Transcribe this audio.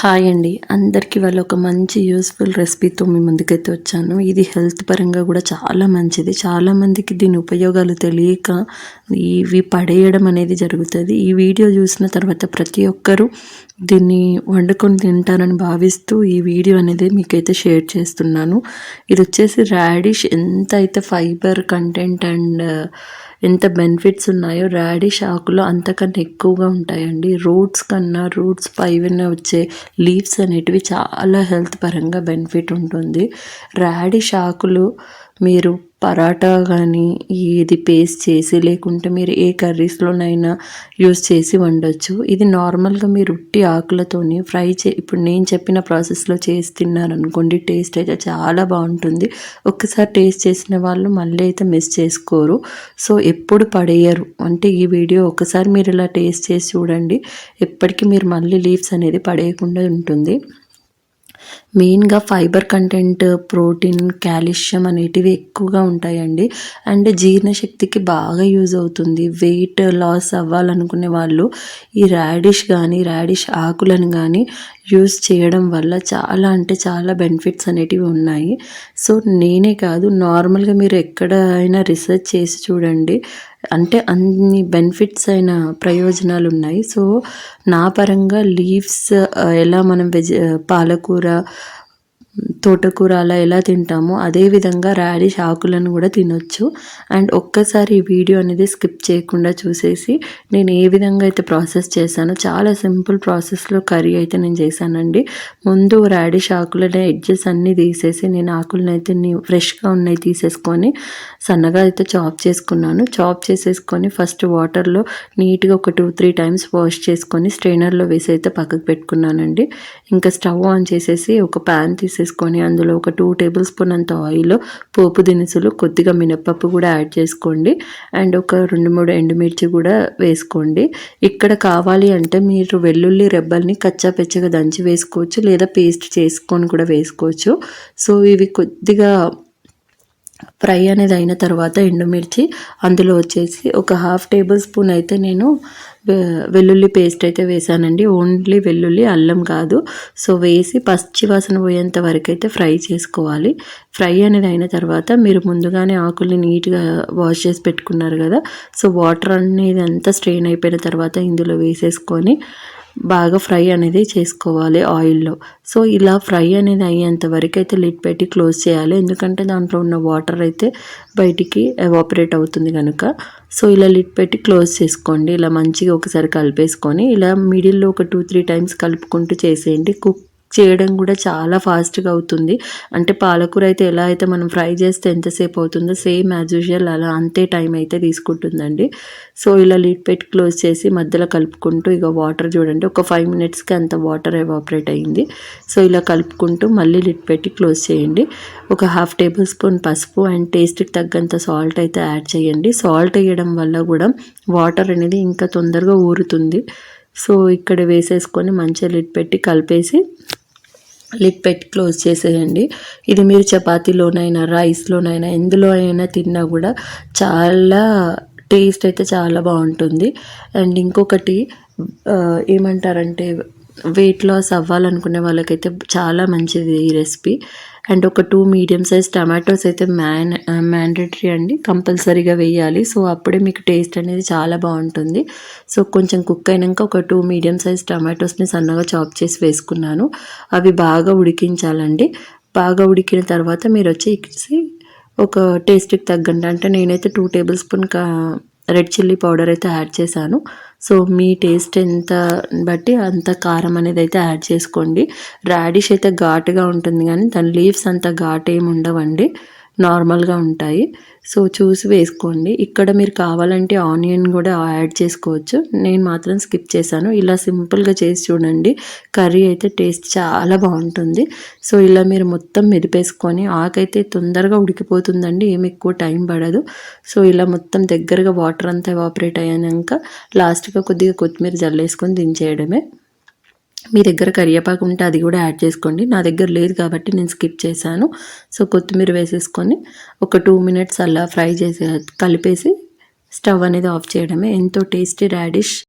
Hi అండి. అందరికీ వాళ్ళ ఒక మంచి యూస్ఫుల్ రెసిపీతో మీ ముందుకైతే వచ్చాను. ఇది హెల్త్ పరంగా కూడా చాలా మంచిది. చాలామందికి దీని ఉపయోగాలు తెలియక ఇవి పడేయడం అనేది జరుగుతుంది. ఈ వీడియో చూసిన తర్వాత ప్రతి ఒక్కరూ దీన్ని వండుకొని తింటారని భావిస్తూ ఈ వీడియో అనేది మీకైతే షేర్ చేస్తున్నాను. ఇది వచ్చేసి రాడిష్ ఎంత అయితే ఫైబర్ కంటెంట్ అండ్ ఎంత బెనిఫిట్స్ ఉన్నాయో రాడిష్ ఆకులో అంతకన్నా ఎక్కువగా ఉంటాయండి. రూట్స్ కన్నా రూట్స్ పైన వచ్చే లీవ్స్ అనేటివి చాలా హెల్త్ పరంగా బెనిఫిట్ ఉంటుంది. రాడిష్ ఆకులు మీరు పరాటా కానీ ఇది పేస్ట్ చేసి లేకుంటే మీరు ఏ కర్రీస్లోనైనా యూస్ చేసి వండొచ్చు. ఇది నార్మల్గా మీరు ఉట్టి ఆకులతోని ఫ్రై చే ఇప్పుడు నేను చెప్పిన ప్రాసెస్లో చేసి తిన్నారనుకోండి టేస్ట్ అయితే చాలా బాగుంటుంది. ఒక్కసారి టేస్ట్ చేసిన వాళ్ళు మళ్ళీ అయితే మిస్ చేసుకోరు. సో ఎప్పుడు పడేయరు. అంటే ఈ వీడియో ఒకసారి మీరు ఇలా టేస్ట్ చేసి చూడండి ఎప్పటికీ మీరు మళ్ళీ లీవ్స్ అనేది పడేయకుండా ఉంటుంది. మెయిన్గా ఫైబర్ కంటెంట్ ప్రోటీన్ కాల్షియం అనేటివి ఎక్కువగా ఉంటాయండి. అండ్ జీర్ణశక్తికి బాగా యూజ్ అవుతుంది. వెయిట్ లాస్ అవ్వాలనుకునే వాళ్ళు ఈ రాడిష్ కానీ రాడిష్ ఆకులను కానీ యూస్ చేయడం వల్ల చాలా అంటే చాలా బెనిఫిట్స్ అనేటివి ఉన్నాయి. సో నేనే కాదు నార్మల్గా మీరు ఎక్కడైనా రీసెర్చ్ చేసి చూడండి. అంటే అన్ని బెనిఫిట్స్ అయిన ప్రయోజనాలు ఉన్నాయి సో నా పరంగా లీవ్స్ ఎలా మనం వెజ్ పాలకూర తోటకూర అలా ఎలా తింటామో అదేవిధంగా రాడిష్ ఆకులను కూడా తినొచ్చు. అండ్ ఒక్కసారి ఈ వీడియో అనేది స్కిప్ చేయకుండా చూసేసి నేను ఏ విధంగా అయితే ప్రాసెస్ చేశానో చాలా సింపుల్ ప్రాసెస్లో కర్రీ అయితే నేను చేశానండి. ముందు రాడిష్ ఆకులనే ఎడ్జెస్ అన్నీ తీసేసి నేను ఆకులను అయితే ఫ్రెష్గా ఉన్నాయి తీసేసుకొని సన్నగా అయితే చాప్ చేసుకున్నాను. చాప్ చేసేసుకొని ఫస్ట్ వాటర్లో నీట్గా ఒక టూ త్రీ టైమ్స్ వాష్ చేసుకొని స్ట్రైనర్లో వేసి అయితే పక్కకు పెట్టుకున్నానండి. ఇంకా స్టవ్ ఆన్ చేసేసి ఒక ప్యాన్ తీసేసి వేసుకొని అందులో ఒక టూ టేబుల్ స్పూన్ అంత ఆయిల్ పోపు దినుసులు కొద్దిగా మినప్పప్పు కూడా యాడ్ చేసుకోండి. అండ్ ఒక రెండు మూడు ఎండుమిర్చి కూడా వేసుకోండి. ఇక్కడ కావాలి అంటే మీరు వెల్లుల్లి రెబ్బల్ని కచ్చా పెచ్చగా దంచి వేసుకోవచ్చు లేదా పేస్ట్ చేసుకొని కూడా వేసుకోవచ్చు. సో ఇవి కొద్దిగా ఫ్రై అనేది అయిన తర్వాత ఎండుమిర్చి అందులో వచ్చేసి ఒక హాఫ్ టేబుల్ స్పూన్ అయితే నేను వెల్లుల్లి పేస్ట్ అయితే వేసానండి. ఓన్లీ వెల్లుల్లి అల్లం కాదు. సో వేసి పచ్చి వాసన పోయేంత వరకు అయితే ఫ్రై చేసుకోవాలి. ఫ్రై అనేది అయిన తర్వాత మీరు ముందుగానే ఆకుల్ని నీట్గా వాష్ చేసి పెట్టుకున్నారు కదా సో వాటర్ అనేది అంతా స్ట్రెయిన్ అయిపోయిన తర్వాత ఇందులో వేసేసుకొని బాగా ఫ్రై అనేది చేసుకోవాలి ఆయిల్లో. సో ఇలా ఫ్రై అనేది అయ్యేంత వరకు అయితే లిడ్ పెట్టి క్లోజ్ చేయాలి. ఎందుకంటే దాంట్లో ఉన్న వాటర్ అయితే బయటికి ఎవాపరేట్ అవుతుంది కనుక సో ఇలా లిట్ పెట్టి క్లోజ్ చేసుకోండి. ఇలా మంచిగా ఒకసారి కలిపేసుకొని ఇలా మిడిల్లో ఒక టూ త్రీ టైమ్స్ కలుపుకుంటూ చేసేయండి. కుక్ చేయడం కూడా చాలా ఫాస్ట్గా అవుతుంది. అంటే పాలకూర అయితే ఎలా అయితే మనం ఫ్రై చేస్తే ఎంతసేపు అవుతుందో సేమ్ యాజ్ యూజువల్ అలా అంతే టైం అయితే తీసుకుంటుందండి. సో ఇలా లిడ్ పెట్టి క్లోజ్ చేసి మధ్యలో కలుపుకుంటూ ఇక వాటర్ చూడండి. ఒక ఫైవ్ మినిట్స్కి అంత వాటర్ ఎవాపరేట్ అయ్యింది సో ఇలా కలుపుకుంటూ మళ్ళీ లిడ్ పెట్టి క్లోజ్ చేయండి. ఒక హాఫ్ టేబుల్ స్పూన్ పసుపు అండ్ టేస్ట్కి తగ్గంత సాల్ట్ అయితే యాడ్ చేయండి. సాల్ట్ వేయడం వల్ల కూడా వాటర్ అనేది ఇంకా తొందరగా ఊరుతుంది. సో ఇక్కడ వేసేసుకొని మంచిగా లిడ్ పెట్టి కలిపేసి లిడ్ పెట్టి క్లోజ్ చేసేయండి. ఇది మీరు చపాతీలోనైనా రైస్లోనైనా ఎందులో అయినా తిన్నా కూడా చాలా టేస్ట్ అయితే చాలా బాగుంటుంది. అండ్ ఇంకొకటి ఏమంటారంటే వెయిట్ లాస్ అవ్వాలనుకునే వాళ్ళకైతే చాలా మంచిది ఈ రెసిపీ అండ్ ఒక టూ మీడియం సైజ్ టమాటోస్ అయితే మ్యాన్ మ్యాండేటరీ అండి. కంపల్సరీగా వేయాలి. సో అప్పుడే మీకు టేస్ట్ అనేది చాలా బాగుంటుంది. సో కొంచెం కుక్ అయినాక ఒక టూ మీడియం సైజ్ టమాటోస్ని సన్నగా చాప్ చేసి వేసుకున్నాను. అవి బాగా ఉడికించాలండి. బాగా ఉడికిన తర్వాత మీరు వచ్చి ఒక టేస్ట్కి తగ్గండి అంటే నేనైతే టూ టేబుల్ స్పూన్ కా రెడ్ చిల్లీ పౌడర్ అయితే యాడ్ చేశాను. సో మీ టేస్ట్ ఎంత బట్టి అంత కారం అనేది అయితే యాడ్ చేసుకోండి. రాడిష్ అయితే ఘాటుగా ఉంటుంది కానీ దాని లీవ్స్ అంత ఘాటు ఏమి ఉండవండి. నార్మల్గా ఉంటాయి. సో చూసి వేసుకోండి. ఇక్కడ మీరు కావాలంటే ఆనియన్ కూడా యాడ్ చేసుకోవచ్చు. నేను మాత్రం స్కిప్ చేశాను. ఇలా సింపుల్గా చేసి చూడండి. కర్రీ అయితే టేస్ట్ చాలా బాగుంటుంది. సో ఇలా మీరు మొత్తం మెదిపేసుకొని ఆకైతే తొందరగా ఉడికిపోతుందండి. ఏమి ఎక్కువ టైం పడదు. సో ఇలా మొత్తం దగ్గరగా వాటర్ అంతా ఎవాపరేట్ అయ్యాక లాస్ట్గా కొద్దిగా కొత్తిమీర జల్లేసుకొని దించేయడమే. మీ దగ్గర కరివేపాకు ఉంటే అది కూడా యాడ్ చేసుకోండి. నా దగ్గర లేదు కాబట్టి నేను స్కిప్ చేశాను. సో కొత్తిమీర వేసేసుకొని ఒక టూ మినిట్స్ అలా ఫ్రై చేసే కలిపేసి స్టవ్ అనేది ఆఫ్ చేయడమే. ఎంతో టేస్టీ రాడిష్